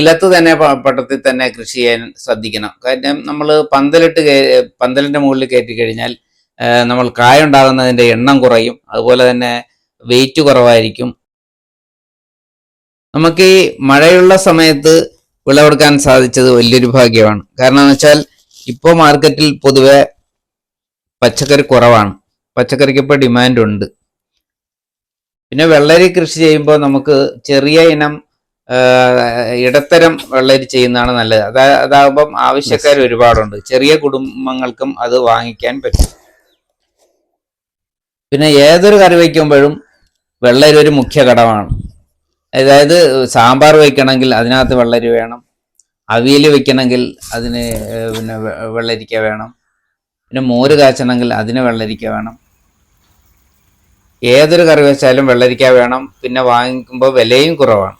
ഇല്ലത്ത് തന്നെ പട്ടത്തിൽ തന്നെ കൃഷി ചെയ്യാൻ ശ്രദ്ധിക്കണം. കാരണം നമ്മൾ പന്തലിട്ട് പന്തലിന്റെ മുകളിൽ കയറ്റി കഴിഞ്ഞാൽ നമ്മൾ കായ ഉണ്ടാകുന്നതിന്റെ എണ്ണം കുറയും. അതുപോലെ തന്നെ വെയിറ്റ് കുറവായിരിക്കും. നമുക്ക് ഈ മഴയുള്ള സമയത്ത് വിളവെടുക്കാൻ സാധിച്ചത് വലിയൊരു ഭാഗ്യമാണ്. കാരണം എന്ന് വെച്ചാൽ ഇപ്പോൾ മാർക്കറ്റിൽ പൊതുവെ പച്ചക്കറി കുറവാണ്. പച്ചക്കറിക്ക് ഇപ്പോൾ ഡിമാൻഡ് ഉണ്ട്. പിന്നെ വെള്ളരി കൃഷി ചെയ്യുമ്പോൾ നമുക്ക് ചെറിയ ഇനം ഇടത്തരം വെള്ളരി ചെയ്യുന്നതാണ് നല്ലത്. അതാ അതാകുമ്പം ആവശ്യക്കാർ ഒരുപാടുണ്ട്. ചെറിയ കുടുംബങ്ങൾക്കും അത് വാങ്ങിക്കാൻ പറ്റും. പിന്നെ ഏതൊരു കറി വയ്ക്കുമ്പോഴും വെള്ളരി ഒരു മുഖ്യ ഘടകമാണ്. അതായത് സാമ്പാർ വയ്ക്കണമെങ്കിൽ അതിനകത്ത് വെള്ളരി വേണം. അവിയൽ വയ്ക്കണമെങ്കിൽ അതിന് പിന്നെ വെള്ളരിക്ക വേണം. പിന്നെ മോര് കാച്ചണമെങ്കിൽ അതിന് വെള്ളരിക്ക വേണം. ഏതൊരു കറി വെച്ചാലും വെള്ളരിക്ക വേണം. പിന്നെ വാങ്ങിക്കുമ്പോൾ വിലയും കുറവാണ്.